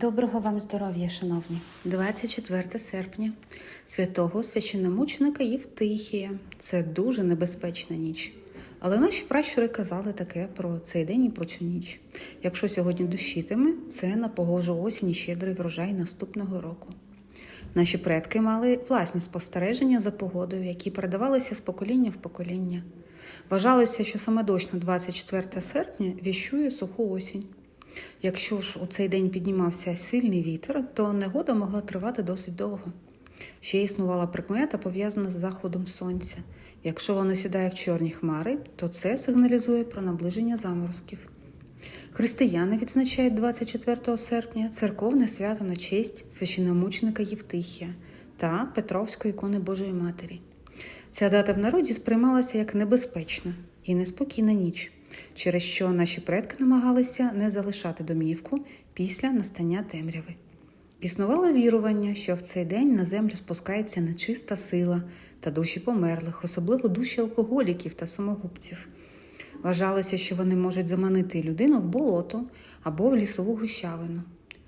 Доброго вам здоров'я, шановні! 24 серпня святого священномученика Євтихія. Це дуже небезпечна ніч. Але наші пращури казали таке про цей день і про цю ніч. Якщо сьогодні дощитиме, це на погожу осінь і щедрий врожай наступного року. Наші предки мали власні спостереження за погодою, які передавалися з покоління в покоління. Вважалося, що саме дощ на 24 серпня віщує суху осінь. Якщо ж у цей день піднімався сильний вітер, то негода могла тривати досить довго. Ще існувала прикмета, пов'язана з заходом сонця. Якщо воно сідає в чорні хмари, то це сигналізує про наближення заморозків. Християни відзначають 24 серпня церковне свято на честь священномученика Євтихія та Петровської ікони Божої Матері. Ця дата в народі сприймалася як небезпечна і неспокійна ніч, через що наші предки намагалися не залишати домівку після настання темряви. Існувало вірування, що в цей день на землю спускається нечиста сила та душі померлих, особливо душі алкоголіків та самогубців. Вважалося, що вони можуть заманити людину в болото або в лісову гущавину.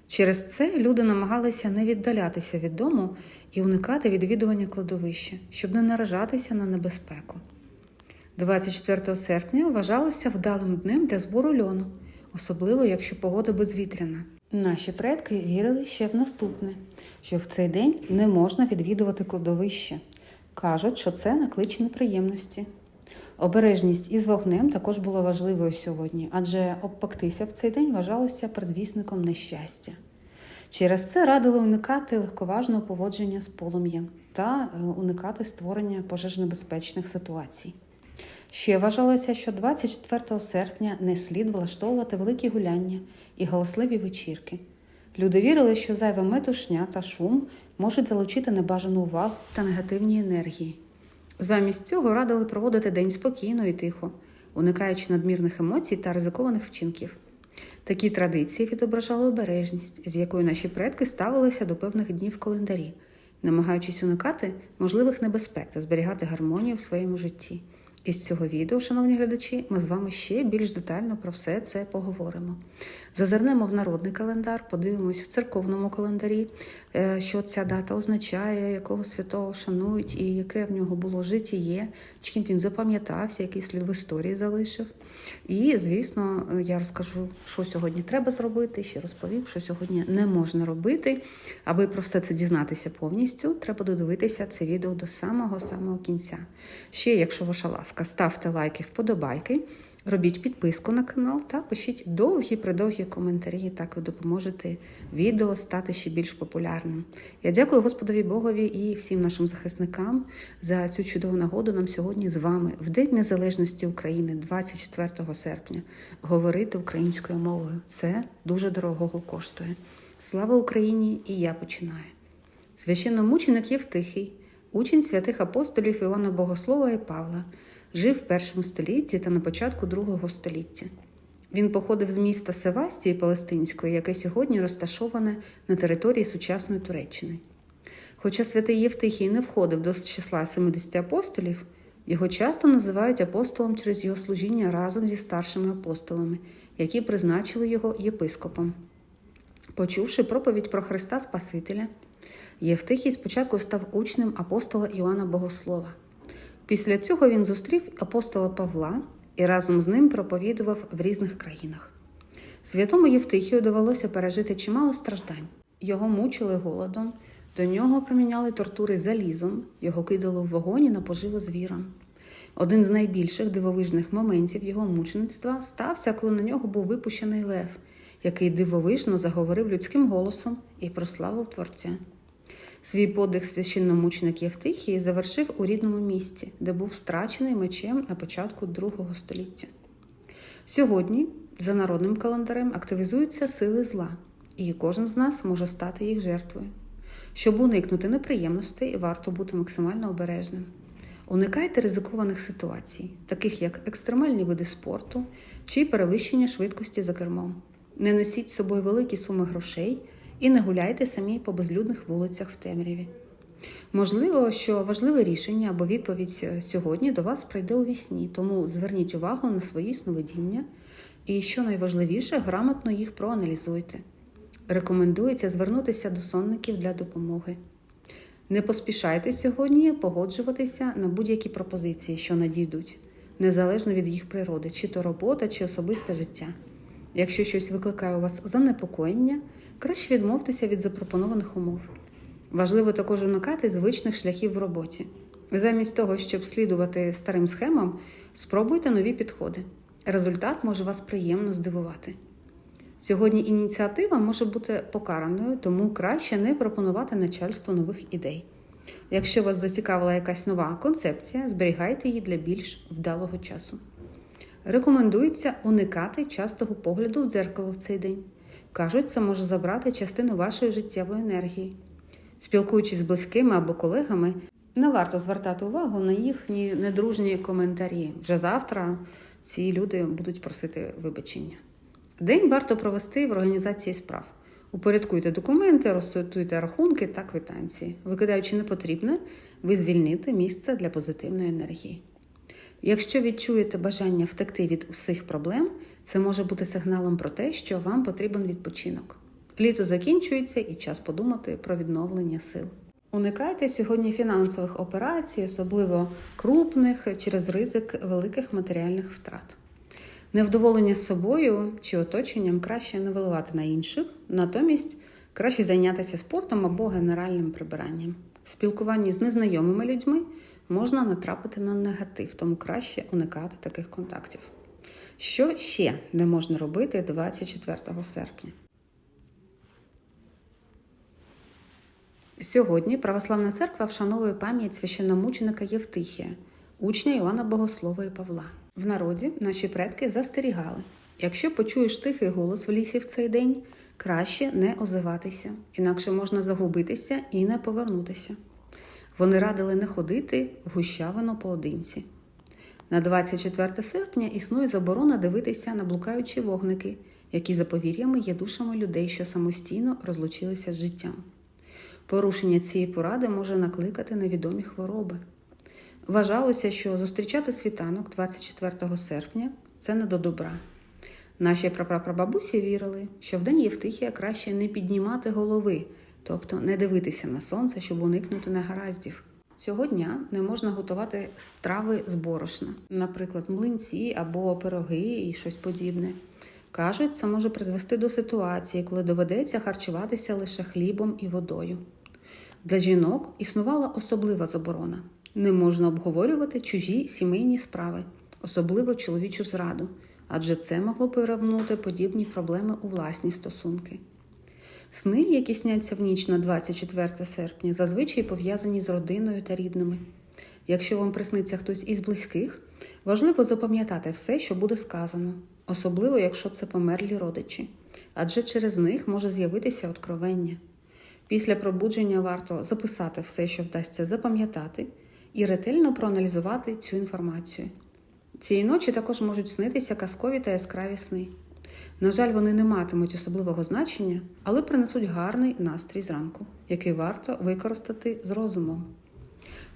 Через це люди намагалися не віддалятися від дому і уникати відвідування кладовища, щоб не наражатися на небезпеку. 24 серпня вважалося вдалим днем для збору льону, особливо якщо погода безвітряна. Наші предки вірили ще в наступне, що в цей день не можна відвідувати кладовище. Кажуть, що це накличе неприємності. Обережність із вогнем також була важливою сьогодні, адже обпектися в цей день вважалося предвісником нещастя. Через це радили уникати легковажного поводження з полум'ям та е, уникати створення пожежнебезпечних ситуацій. Ще вважалося, що 24 серпня не слід влаштовувати великі гуляння і галасливі вечірки. Люди вірили, що зайва метушня та шум можуть залучити небажану увагу та негативні енергії. Замість цього радили проводити день спокійно і тихо, уникаючи надмірних емоцій та ризикованих вчинків. Такі традиції відображали обережність, з якою наші предки ставилися до певних днів в календарі, намагаючись уникати можливих небезпек та зберігати гармонію в своєму житті. Із цього відео, шановні глядачі, ми з вами ще більш детально про все це поговоримо. Зазирнемо в народний календар, подивимось в церковному календарі, е, що ця дата означає, якого святого шанують і яке в нього було життєє, чим він запам'ятався, який слід в історії залишив. І, звісно, я розкажу, що сьогодні треба зробити, ще розповім, що сьогодні не можна робити. Аби про все це дізнатися повністю, треба додивитися це відео до самого-самого кінця. Ще, якщо ваша ласка, ставте лайки, вподобайки. Робіть підписку на канал та пишіть довгі-придовгі коментарі. Так ви допоможете відео стати ще більш популярним. Я дякую Господові Богові і всім нашим захисникам за цю чудову нагоду нам сьогодні з вами в День Незалежності України, 24 серпня, говорити українською мовою. Це дуже дорогого коштує. Слава Україні! І я починаю. Священномученик Євтихій, учень святих апостолів Івана Богослова і Павла жив в першому столітті та на початку другого століття. Він походив з міста Севастії Палестинської, яке сьогодні розташоване на території сучасної Туреччини. Хоча святий Євтихій не входив до числа 70 апостолів, його часто називають апостолом через його служіння разом зі старшими апостолами, які призначили його єпископом. Почувши проповідь про Христа Спасителя, Євтихій спочатку став учнем апостола Іоанна Богослова. Після цього він зустрів апостола Павла і разом з ним проповідував в різних країнах. Святому Євтихію довелося пережити чимало страждань. Його мучили голодом, до нього приміняли тортури залізом, його кидали в вогоні на поживу звірам. Один з найбільших дивовижних моментів його мучеництва стався, коли на нього був випущений лев, який дивовижно заговорив людським голосом і прославив Творця. Свій подих священномученик Євтихії завершив у рідному місці, де був страчений мечем на початку другого століття. Сьогодні, за народним календарем, активізуються сили зла, і кожен з нас може стати їх жертвою. Щоб уникнути неприємностей, варто бути максимально обережним. Уникайте ризикованих ситуацій, таких як екстремальні види спорту чи перевищення швидкості за кермом. Не носіть з собою великі суми грошей і не гуляйте самі по безлюдних вулицях в темряві. Можливо, що важливе рішення або відповідь сьогодні до вас прийде у вісні, тому зверніть увагу на свої сновидіння і, що найважливіше, грамотно їх проаналізуйте. Рекомендується звернутися до сонників для допомоги. Не поспішайте сьогодні погоджуватися на будь-які пропозиції, що надійдуть, незалежно від їх природи, чи то робота, чи особисте життя. Якщо щось викликає у вас занепокоєння, краще відмовтеся від запропонованих умов. Важливо також уникати звичних шляхів в роботі. Замість того, щоб слідувати старим схемам, спробуйте нові підходи. Результат може вас приємно здивувати. Сьогодні ініціатива може бути покараною, тому краще не пропонувати начальству нових ідей. Якщо вас зацікавила якась нова концепція, зберігайте її для більш вдалого часу. Рекомендується уникати частого погляду в дзеркало в цей день. Кажуть, це може забрати частину вашої життєвої енергії. Спілкуючись з близькими або колегами, не варто звертати увагу на їхні недружні коментарі. Вже завтра ці люди будуть просити вибачення. День варто провести в організації справ. Упорядкуйте документи, розсортуйте рахунки та квитанції. Викидаючи непотрібне, ви звільните місце для позитивної енергії. Якщо відчуєте бажання втекти від усіх проблем, це може бути сигналом про те, що вам потрібен відпочинок. Літо закінчується і час подумати про відновлення сил. Уникайте сьогодні фінансових операцій, особливо крупних, через ризик великих матеріальних втрат. Невдоволення собою чи оточенням краще не виливати на інших, натомість краще зайнятися спортом або генеральним прибиранням. Спілкуванні з незнайомими людьми можна натрапити на негатив, тому краще уникати таких контактів. Що ще не можна робити 24 серпня? Сьогодні Православна церква вшановує пам'ять священномученика Євтихія, учня Іоанна Богослова і Павла. В народі наші предки застерігали: якщо почуєш тихий голос в лісі в цей день, краще не озиватися, інакше можна загубитися і не повернутися. Вони радили не ходити в гущавину поодинці. На 24 серпня існує заборона дивитися на блукаючі вогники, які за повір'ями є душами людей, що самостійно розлучилися з життям. Порушення цієї поради може накликати невідомі хвороби. Вважалося, що зустрічати світанок 24 серпня це не до добра. Наші прапрапрабабусі вірили, що в день Євтихія краще не піднімати голови, тобто не дивитися на сонце, щоб уникнути негараздів. Цього дня не можна готувати страви з борошна, наприклад, млинці або пироги і щось подібне. Кажуть, це може призвести до ситуації, коли доведеться харчуватися лише хлібом і водою. Для жінок існувала особлива заборона. Не можна обговорювати чужі сімейні справи, особливо чоловічу зраду, адже це могло перевернути подібні проблеми у власні стосунки. Сни, які сняться в ніч на 24 серпня, зазвичай пов'язані з родиною та рідними. Якщо вам присниться хтось із близьких, важливо запам'ятати все, що буде сказано, особливо якщо це померлі родичі, адже через них може з'явитися откровення. Після пробудження варто записати все, що вдасться запам'ятати, і ретельно проаналізувати цю інформацію. Цієї ночі також можуть снитися казкові та яскраві сни. На жаль, вони не матимуть особливого значення, але принесуть гарний настрій зранку, який варто використати з розумом.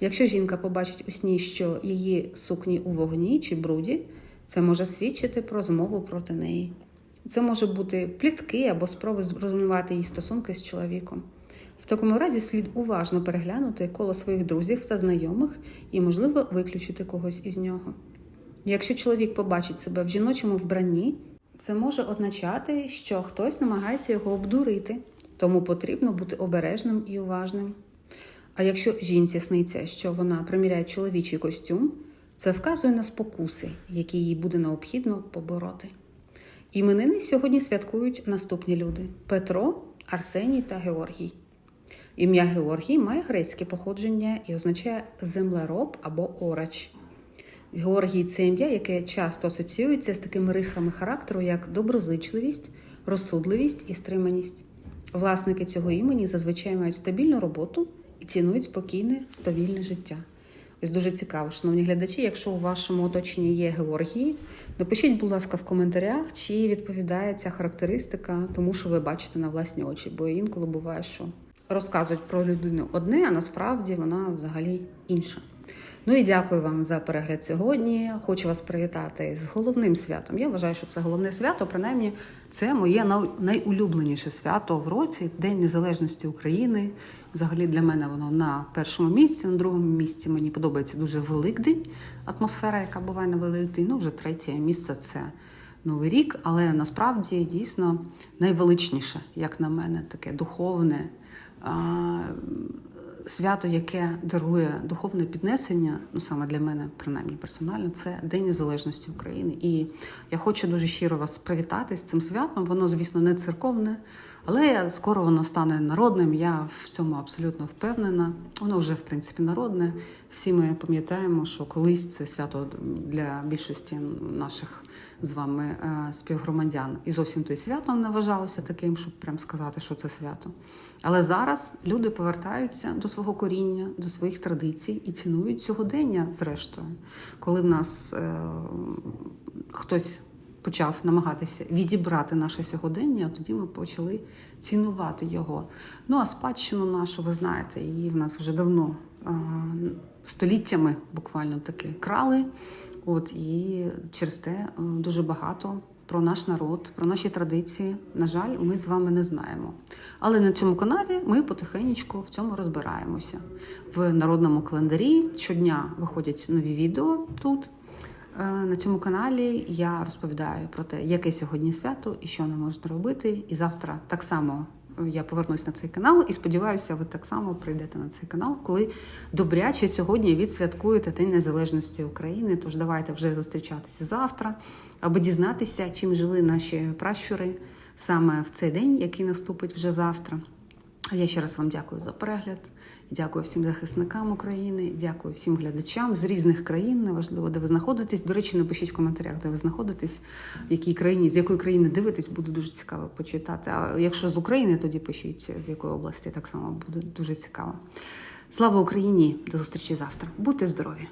Якщо жінка побачить у сні, що її сукні у вогні чи бруді, це може свідчити про змову проти неї. Це може бути плітки або спроби зруйнувати її стосунки з чоловіком. В такому разі слід уважно переглянути коло своїх друзів та знайомих і, можливо, виключити когось із нього. Якщо чоловік побачить себе в жіночому вбранні, це може означати, що хтось намагається його обдурити, тому потрібно бути обережним і уважним. А якщо жінці сниться, що вона приміряє чоловічий костюм, це вказує на спокуси, які їй буде необхідно побороти. Іменини сьогодні святкують наступні люди: Петро, Арсеній та Георгій. Ім'я Георгій має грецьке походження і означає землероб або орач. Георгій це ім'я, яке часто асоціюється з такими рисами характеру, як доброзичливість, розсудливість і стриманість. Власники цього імені зазвичай мають стабільну роботу і цінують спокійне, стабільне життя. Ось дуже цікаво, шановні глядачі. Якщо у вашому оточенні є Георгії, напишіть, будь ласка, в коментарях, чи відповідає ця характеристика тому, що ви бачите на власні очі, бо інколи буває, що розказують про людину одне, а насправді вона взагалі інша. Ну і дякую вам за перегляд сьогодні. Хочу вас привітати з головним святом. Я вважаю, що це головне свято. Принаймні, це моє найулюбленіше свято в році День Незалежності України. Взагалі для мене воно на першому місці. На другому місці мені подобається дуже Великдень, атмосфера, яка буває на Великдень. Ну, вже третє місце це Новий рік, але насправді дійсно найвеличніше, як на мене, таке духовне. Свято, яке дарує духовне піднесення, ну саме для мене, принаймні персонально, це День Незалежності України. І я хочу дуже щиро вас привітати з цим святом. Воно, звісно, не церковне, але скоро воно стане народним. Я в цьому абсолютно впевнена. Воно вже в принципі народне. Всі ми пам'ятаємо, що колись це свято для більшості наших з вами е, співгромадян і зовсім то святом не вважалося таким, щоб прям сказати, що це свято. Але зараз люди повертаються до свого коріння, до своїх традицій і цінують сьогодення, зрештою, коли в нас е, хтось почав намагатися відібрати наше сьогодення, а тоді ми почали цінувати його. Ну а спадщину нашу, ви знаєте, її в нас вже давно століттями буквально таки крали. От і через те е, дуже багато про наш народ, про наші традиції. На жаль, ми з вами не знаємо. Але на цьому каналі ми потихеньку в цьому розбираємося. В народному календарі щодня виходять нові відео тут. Е, На цьому каналі я розповідаю про те, яке сьогодні свято і що не можна робити. І завтра так само е, я повернусь на цей канал і сподіваюся, ви так само прийдете на цей канал, коли добряче сьогодні відсвяткуєте День Незалежності України. Тож давайте вже зустрічатися завтра, аби дізнатися, чим жили наші пращури саме в цей день, який наступить вже завтра. Я ще раз вам дякую за перегляд. Дякую всім захисникам України, дякую всім глядачам з різних країн. Неважливо, де ви знаходитесь. До речі, напишіть в коментарях, де ви знаходитесь, в якій країні, з якої країни дивитесь, буде дуже цікаво почитати. А якщо з України, тоді пишіть з якої області, так само буде дуже цікаво. Слава Україні! До зустрічі завтра. Будьте здорові!